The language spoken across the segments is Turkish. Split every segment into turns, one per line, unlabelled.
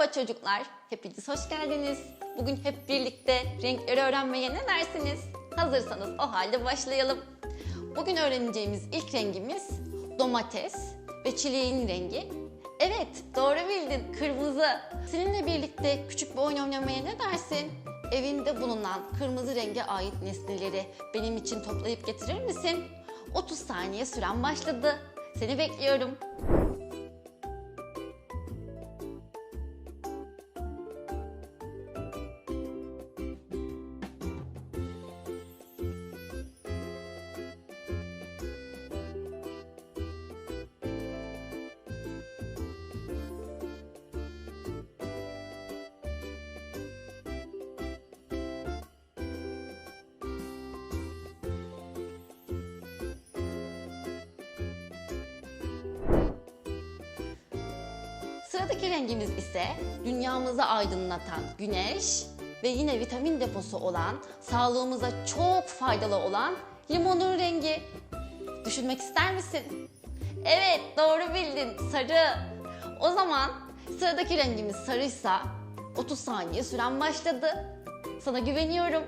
Merhaba çocuklar, hepiniz hoş geldiniz. Bugün hep birlikte renkleri öğrenmeye ne dersiniz? Hazırsanız o halde başlayalım. Bugün öğreneceğimiz ilk rengimiz domates ve çileğin rengi. Evet, doğru bildin, kırmızı. Seninle birlikte küçük bir oyun oynamaya ne dersin? Evinde bulunan kırmızı renge ait nesneleri benim için toplayıp getirir misin? 30 saniye süren başladı. Seni bekliyorum. Sıradaki rengimiz ise dünyamızı aydınlatan güneş ve yine vitamin deposu olan, sağlığımıza çok faydalı olan limonun rengi. Düşünmek ister misin? Evet, doğru bildin. Sarı. O zaman sıradaki rengimiz sarıysa 30 saniye süren başladı. Sana güveniyorum.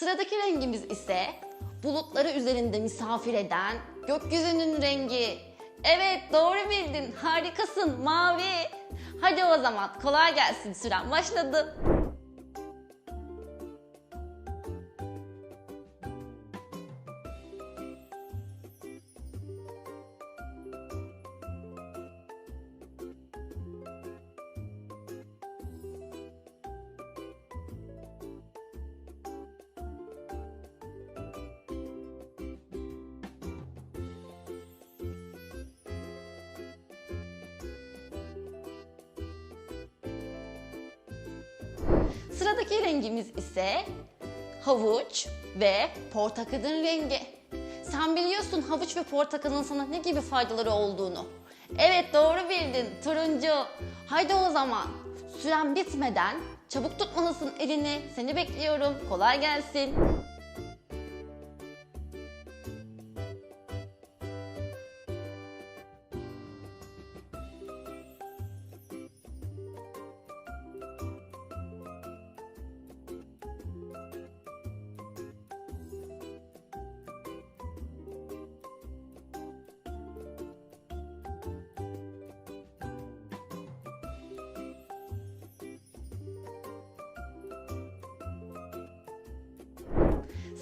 Sıradaki rengimiz ise bulutları üzerinde misafir eden gökyüzünün rengi. Evet doğru bildin. Harikasın. Mavi. Hadi o zaman kolay gelsin. Süren başladı. Sıradaki rengimiz ise havuç ve portakalın rengi. Sen biliyorsun havuç ve portakalın sana ne gibi faydaları olduğunu. Evet doğru bildin turuncu. Haydi o zaman süren bitmeden çabuk tutmalısın elini. Seni bekliyorum. Kolay gelsin.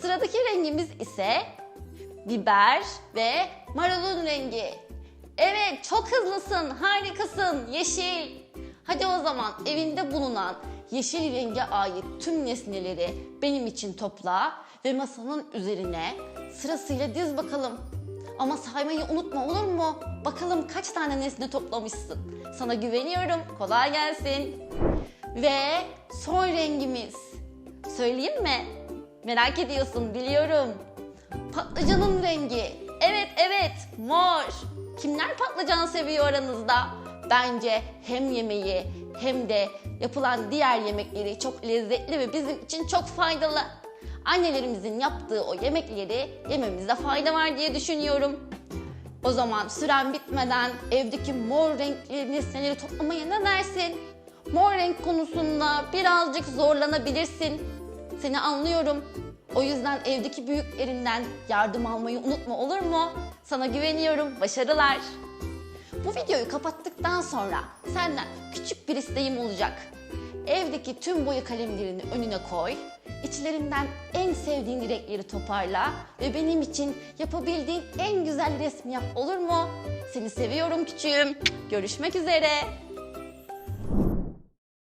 Sıradaki rengimiz ise biber ve marulun rengi. Evet çok hızlısın, harikasın, yeşil. Hadi o zaman evinde bulunan yeşil renge ait tüm nesneleri benim için topla ve masanın üzerine sırasıyla diz bakalım. Ama saymayı unutma olur mu? Bakalım kaç tane nesne toplamışsın. Sana güveniyorum. Kolay gelsin. Ve son rengimiz. Söyleyeyim mi? Merak ediyorsun biliyorum. Patlıcanın rengi. Evet evet mor. Kimler patlıcan seviyor aranızda? Bence hem yemeği hem de yapılan diğer yemekleri çok lezzetli ve bizim için çok faydalı. Annelerimizin yaptığı o yemekleri yememizde fayda var diye düşünüyorum. O zaman süren bitmeden evdeki mor renkli nesneleri toplamaya ne dersin? Mor renk konusunda birazcık zorlanabilirsin. Seni anlıyorum. O yüzden evdeki büyüklerinden yardım almayı unutma olur mu? Sana güveniyorum. Başarılar. Bu videoyu kapattıktan sonra senden küçük bir isteğim olacak. Evdeki tüm boya kalemlerini önüne koy. İçlerinden en sevdiğin renkleri toparla ve benim için yapabildiğin en güzel resmi yap olur mu? Seni seviyorum küçüğüm. Görüşmek üzere.